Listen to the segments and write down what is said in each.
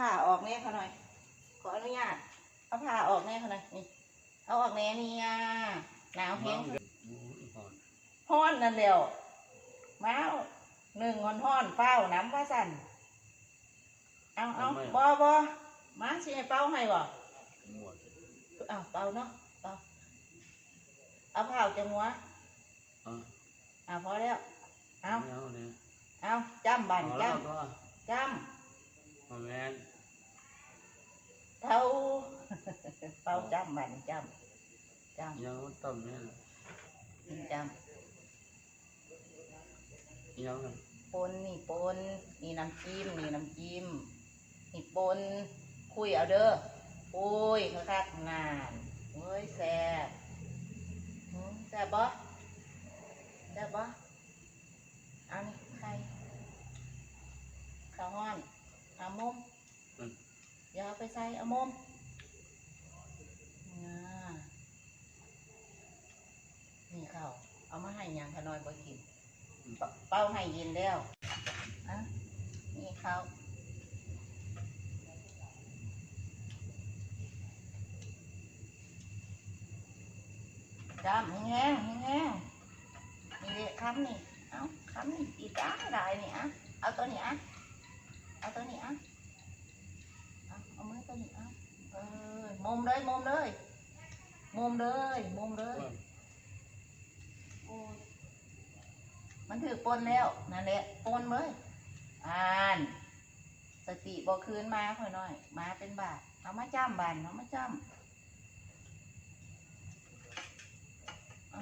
ผ้าออกแน่เขาหน่อย ขออนุญาต เอาผ้าออกแน่เขาหน่อย นี่ เอาออกแน่เนี่ยหนาวแห้งฮ้อนนั่นเดียวมาเอาหนึ่งคนฮ้อนเฝ้าน้ำว่าสั่นเอาเอาบอบอมาสิให้เป้าให้บ่หมดเอาเป่าเนาะเป่าเอาเผาจังหัวอะเอาพอแล้ว เอาไม่เอาเนี่ยเอาจำบันเอาจแล้วก็ำจมา แมนำเท่าเป่าจำบันจำจยังมันต่ำเนี่ยำจยังน่ะำปนนี่ปนนี่น้ำจิ้มนี่น้ำจิ้มนี่ปนคุยเอาเด้อคุยคักๆนานเฮ้ยแซ่บหืมแซ่บบ่แซ่บบ่เอานี่ไข่ข้าวห้อน เอามุมอืมอย่าเอาไปใส่เอามุมน่านี่ข้าวเอามาให้ยางขน้อยบ่กินเปเป้าให้ยินแล้วอะนี่ข้าวจำแห้งๆแห้งๆนี่เด็กคำนี่ เอาคำนี่อีจ้าได้นี่อะเอาตัวนี้อะเอาตัวนี้อะเอาเอามือตัวนี้เอาเออ มุมเลยมุมเลยมุมเลยมุมเลยโอ้ยมันถือปนแล้วนั่นแหละปนเลยอ่าน สติบอกคืนมาค่อยหน่อย มาเป็นบาทเอามาจ้ำบานเอามาจ้ำเอา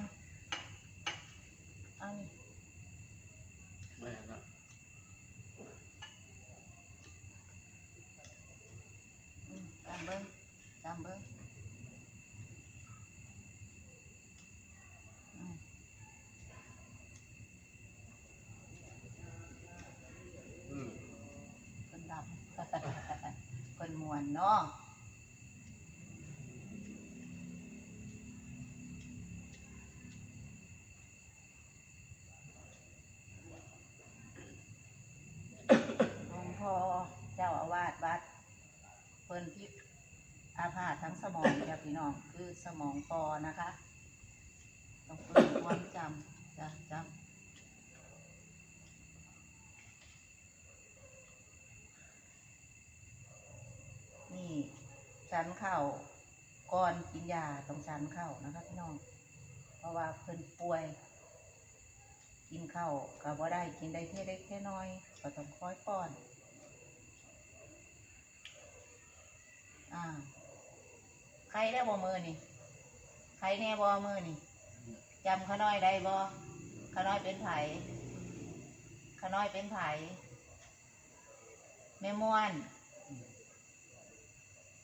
เอานี่ แม่น่ะ อืมจำเบิ้งจำเบิ้งอืม อืม คนดับ คนม วนเนาะหลวงพ่อเจ้าอาวาสวัดเพิ่นพิษอาพาธทั้งสมองจ้ะพี่น้องคือสมองปอนะคะ ต้องฝึกความจำจ้ะจำนี่ ชันเข่าก่อนกินยาต้องชันเข่านะคะพี่น้อง เพราะว่าเพิ่นป่วย กินข้าวก็บ่ได้กินได้แค่เล็กแค่น้อย ก็ต้องคอยป้อน อ่าใครได้บ่มือนี่ใครแน่บ่มือนี่จำขาน้อยได้บ่ขาน้อยเป็นไผขาน้อยเป็นไผแม่ม่วน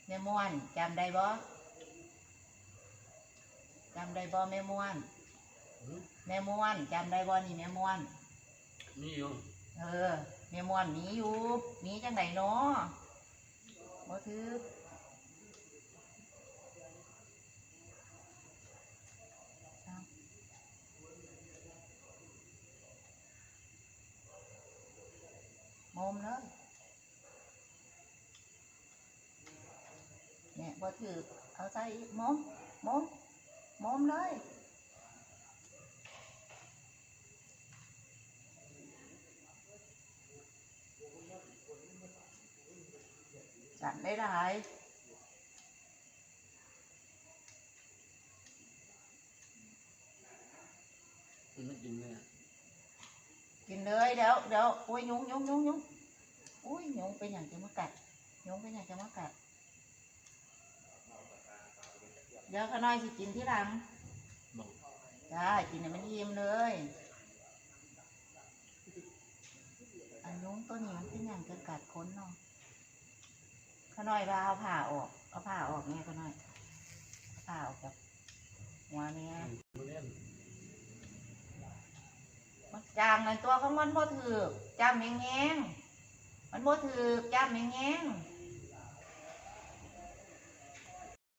แม่ม่วนจำได้บ่จำได้บ่แม่ม่วนอืมแม่ม่วนจำได้บ่นี่แม่ม่วน นี่อยู่เออแม่ม่วนหนีอยู่หนีจังไดเนาะบ่ถือเอามอมเลยเนี่ย บ่ถือเอาใส่อีกมอมมอมมอมเลยจัดได้หลายมันไม่กินเนี่ยกินเลยเดี๋ยวเดี๋ยวอุ้ยยุงยุงยุงยุงอุ้ยยุงเป็นอย่างจะมากัดยุงเป็นอย่างจะมากัด เดี๋ยวข้าน้อยสิกินที่หลังบอกจ้ากินให้มันอิ่มเลย อันยุงตัวนี้มันเป็นอย่างจะกัดค้นเนาะข้าน้อยว่าเอาผ่าออกเอาผ่าออกเนี่ยข้าน้อยเอาผ่าออกจากหัวเนี่ยมันเล่นมันจางในตัวของมันบ่ถือกจำแงงมันบ่ถือกจำแงง